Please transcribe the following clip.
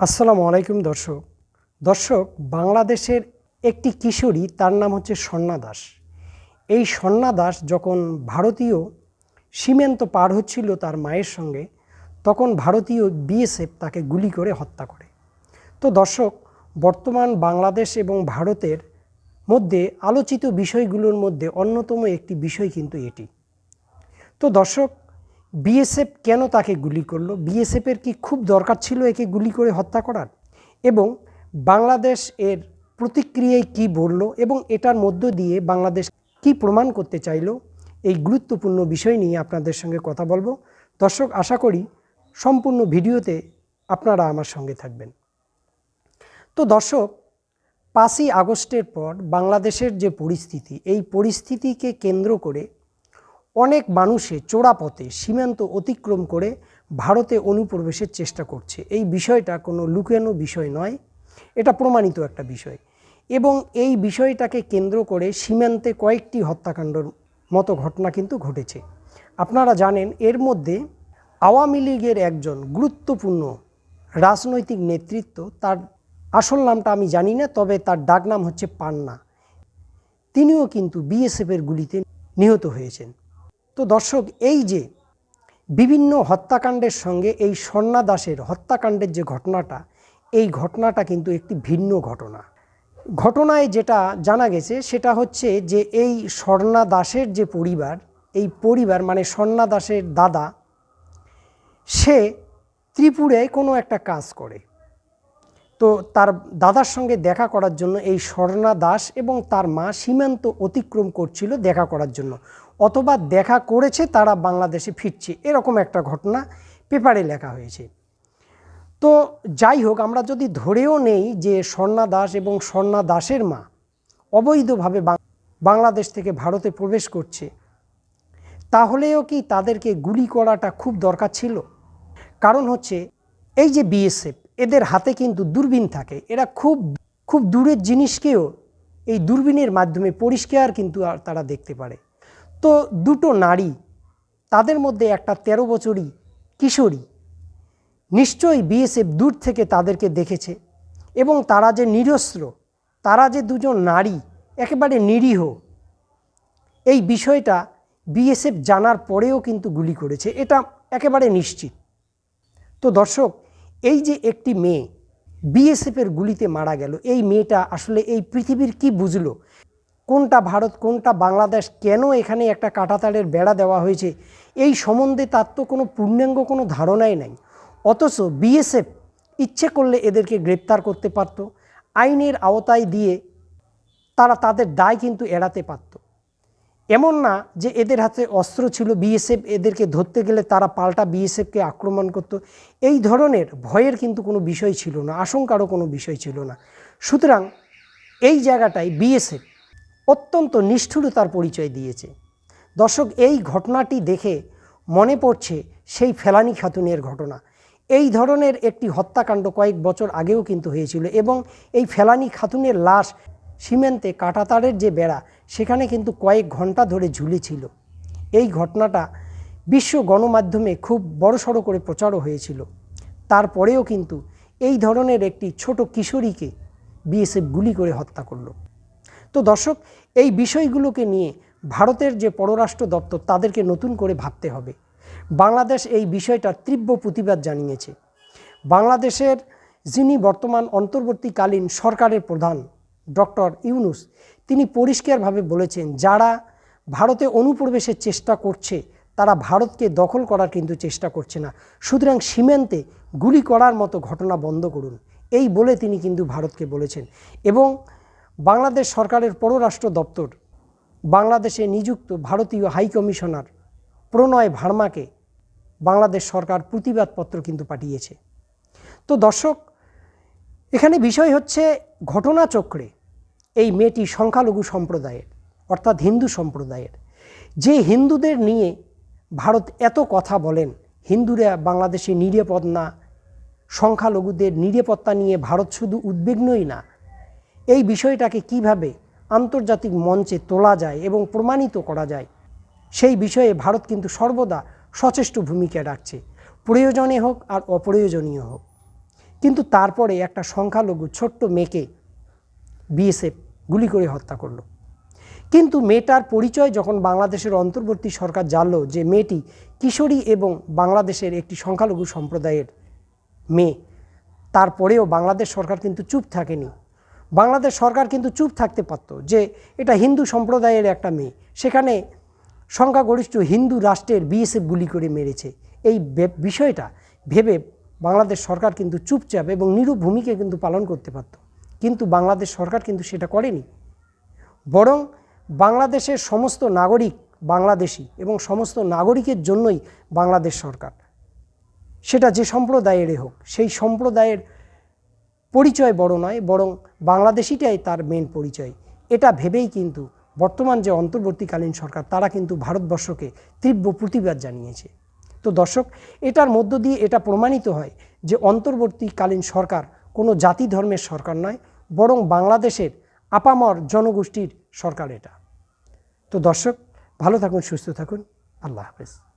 আসসালামু আলাইকুম, দর্শক। দর্শক, বাংলাদেশের একটি কিশোরী, তার নাম হচ্ছে স্বর্ণা দাস। এই স্বর্ণা দাস যখন ভারতীয় সীমান্ত পার হচ্ছিল তার মায়ের সঙ্গে, তখন ভারতীয় বিএসএফ তাকে গুলি করে হত্যা করে। তো দর্শক, বর্তমান বাংলাদেশ এবং ভারতের মধ্যে আলোচিত বিষয়গুলোর মধ্যে অন্যতম একটি বিষয় কিন্তু এটি। তো দর্শক বিএসএফ কেন তাকে গুলি করল? বিএসএফের কি খুব দরকার ছিল একে গুলি করে হত্যা করার? এবং বাংলাদেশ এর প্রতিক্রিয়ায় কি বলল? এবং এটার মধ্য দিয়ে বাংলাদেশ কি প্রমাণ করতে চাইলো? এই গুরুত্বপূর্ণ বিষয় নিয়ে আপনাদের সঙ্গে কথা বলব। দর্শক, আশা করি সম্পূর্ণ ভিডিওতে আপনারা আমার সঙ্গে থাকবেন। তো দর্শক, পাঁচই আগস্টের পর বাংলাদেশের যে পরিস্থিতি, এই পরিস্থিতিকে কেন্দ্র করে অনেক মানুষে চোরাপথে সীমান্ত অতিক্রম করে ভারতে অনুপ্রবেশের চেষ্টা করছে। এই বিষয়টা কোনো লুকানো বিষয় নয়, এটা প্রমাণিত একটা বিষয়। এবং এই বিষয়টাকে কেন্দ্র করে সীমান্তে কয়েকটি হত্যাকাণ্ডর মতো ঘটনা কিন্তু ঘটেছে। আপনারা জানেন, এর মধ্যে আওয়ামী লীগের একজন গুরুত্বপূর্ণ রাজনৈতিক নেতৃত্ব, তার আসল নামটা আমি জানি না, তবে তার ডাক নাম হচ্ছে পান্না। তিনিও কিন্তু বিএসএফের গুলিতে নিহত হয়েছেন। তো দর্শক, এই যে বিভিন্ন হত্যাকাণ্ডের সঙ্গে এই স্বর্ণা দাসের হত্যাকাণ্ডের যে ঘটনাটা, এই ঘটনাটা কিন্তু একটি ভিন্ন ঘটনা। ঘটনায় যেটা জানা গেছে, সেটা হচ্ছে যে এই স্বর্ণা দাসের যে পরিবার, এই পরিবার মানে স্বর্ণা দাসের দাদা, সে ত্রিপুরায় কোনো একটা কাজ করে। তো তার দাদার সঙ্গে দেখা করার জন্য এই স্বর্ণা দাস এবং তার মা সীমান্ত অতিক্রম করছিল দেখা করার জন্য। অথবা দেখা করেছে, তারা বাংলাদেশে ফিরছে। এরকম একটা ঘটনা পেপারে লেখা হয়েছে। তো যাই হোক, আমরা যদি ধরেও নেই যে স্বর্ণা দাস এবং স্বর্ণা দাসের মা অবৈধভাবে বাংলাদেশ থেকে ভারতে প্রবেশ করছে, তাহলেও কি তাদেরকে গুলি করাটা খুব দরকার ছিল? কারণ হচ্ছে, এই যে বিএসএফ, এদের হাতে কিন্তু দূরবীন থাকে। এরা খুব খুব দূরের জিনিসকেও এই দূরবীনের মাধ্যমে পরিষ্কার কিন্তু আর তারা দেখতে পারে। তো দুটো নারী, তাদের মধ্যে একটা তেরো বছরই কিশোরী। নিশ্চয়ই বিএসএফ দূর থেকে তাদেরকে দেখেছে এবং তারা যে নিরস্ত্র, তারা যে দুজন নারী একেবারে নিরীহ, এই বিষয়টা বিএসএফ জানার পরেও কিন্তু গুলি করেছে, এটা একেবারে নিশ্চিত। তো দর্শক, এই যে একটি মেয়ে বিএসএফের গুলিতে মারা গেল, এই মেয়েটা আসলে এই পৃথিবীর কি বুঝলো? কোনটা ভারত, কোনটা বাংলাদেশ, কেন এখানে একটা কাঁটাতারের বেড়া দেওয়া হয়েছে? এই সম্বন্ধে তার তো কোনো পূর্ণাঙ্গ কোনো ধারণাই নাই। অথচ বিএসএফ ইচ্ছে করলে এদেরকে গ্রেপ্তার করতে পারত। আইনের আওতায় দিয়ে তারা তাদের দায় কিন্তু এড়াতে পারত। এমন না যে এদের হাতে অস্ত্র ছিল, বিএসএফ এদেরকে ধরতে গেলে তারা পাল্টা বিএসএফকে আক্রমণ করত। এই ধরনের ভয়ের কিন্তু কোনো বিষয় ছিল না, আশঙ্কারও কোনো বিষয় ছিল না। সুতরাং এই জায়গাটায় বিএসএফ অত্যন্ত নিষ্ঠুরতার পরিচয় দিয়েছে। দর্শক, এই ঘটনাটি দেখে মনে পড়ছে সেই ফেলানি খাতুনের ঘটনা। এই ধরনের একটি হত্যাকাণ্ড কয়েক বছর আগেও কিন্তু হয়েছিল এবং এই ফেলানি খাতুনের লাশ সীমান্তে কাঁটাতারের যে বেড়া, সেখানে কিন্তু কয়েক ঘণ্টা ধরে ঝুলেছিল। এই ঘটনাটা বিশ্ব গণমাধ্যমে খুব বড়সড় করে প্রচারও হয়েছিল। তারপরেও কিন্তু এই ধরনের একটি ছোট কিশোরীকে বিএসএফ গুলি করে হত্যা করল। তো দর্শক, এই বিষয়গুলোকে নিয়ে ভারতের যে পররাষ্ট্র দপ্তর, তাদেরকে নতুন করে ভাবতে হবে। বাংলাদেশ এই বিষয়টার তীব্র প্রতিবাদ জানিয়েছে। বাংলাদেশের যিনি বর্তমান অন্তর্বর্তীকালীন সরকারের প্রধান, ডক্টর ইউনুস, তিনি পরিষ্কারভাবে বলেছেন, যারা ভারতে অনুপ্রবেশের চেষ্টা করছে, তারা ভারতকে দখল করার কিন্তু চেষ্টা করছে না। সুতরাং সীমান্তে গুলি করার মতো ঘটনা বন্ধ করুন। এই বলে তিনি কিন্তু ভারতকে বলেছেন। এবং বাংলাদেশ সরকারের পররাষ্ট্র দপ্তর, বাংলাদেশে নিযুক্ত ভারতীয় হাই কমিশনার প্রণয় ভার্মাকে বাংলাদেশ সরকার প্রতিবাদপত্র কিন্তু পাঠিয়েছে। তো দর্শক, এখানে বিষয় হচ্ছে ঘটনাচক্রে এই মেয়েটি সংখ্যালঘু সম্প্রদায়ের, অর্থাৎ হিন্দু সম্প্রদায়ের। যে হিন্দুদের নিয়ে ভারত এত কথা বলেন, হিন্দুরা বাংলাদেশে নিরাপদ না, সংখ্যালঘুদের নিরাপত্তা নিয়ে ভারত শুধু উদ্বিগ্নই না এই বিষয়টাকে কীভাবে আন্তর্জাতিক মঞ্চে তোলা যায় এবং প্রমাণিত করা যায়, সেই বিষয়ে ভারত কিন্তু সর্বদা সচেষ্ট ভূমিকা রাখছে। প্রয়োজনে হোক আর অপ্রয়োজনীয় হোক। কিন্তু তারপরে একটা সংখ্যালঘু ছোট্ট মেয়েকে বিএসএফ গুলি করে হত্যা করল। কিন্তু মেয়েটার পরিচয় যখন বাংলাদেশের অন্তর্বর্তী সরকার জানলো যে মেয়েটি কিশোরী এবং বাংলাদেশের একটি সংখ্যালঘু সম্প্রদায়ের মেয়ে, তারপরেও বাংলাদেশ সরকার কিন্তু চুপ থাকেনি। বাংলাদেশ সরকার কিন্তু চুপ থাকতে পারতো যে এটা হিন্দু সম্প্রদায়ের একটা মেয়ে। সেখানে সংখ্যাগরিষ্ঠ হিন্দু রাষ্ট্রের বিএসএফ গুলি করে মেরেছে। এই বিষয়টা ভেবে বাংলাদেশ সরকার কিন্তু চুপচাপ এবং নিরূপ ভূমিকা কিন্তু পালন করতে পারত। কিন্তু বাংলাদেশ সরকার কিন্তু সেটা করেনি। বরং বাংলাদেশের সমস্ত নাগরিক বাংলাদেশি এবং সমস্ত নাগরিকের জন্যই বাংলাদেশ সরকার। সেটা যে সম্প্রদায়েরই হোক, সেই সম্প্রদায়ের পরিচয় বড় নয়, বরং বাংলাদেশিটাই তার মেন পরিচয়। এটা ভেবেই কিন্তু বর্তমান যে অন্তর্বর্তীকালীন সরকার, তারা কিন্তু ভারতবর্ষকে তীব্র প্রতিবাদ জানিয়েছে। তো দর্শক, এটার মধ্য দিয়ে এটা প্রমাণিত হয় যে অন্তর্বর্তীকালীন সরকার কোনো জাতি ধর্মের সরকার নয়, বরং বাংলাদেশের আপামর জনগোষ্ঠীর সরকার এটা। তো দর্শক, ভালো থাকুন, সুস্থ থাকুন। আল্লাহ হাফেজ।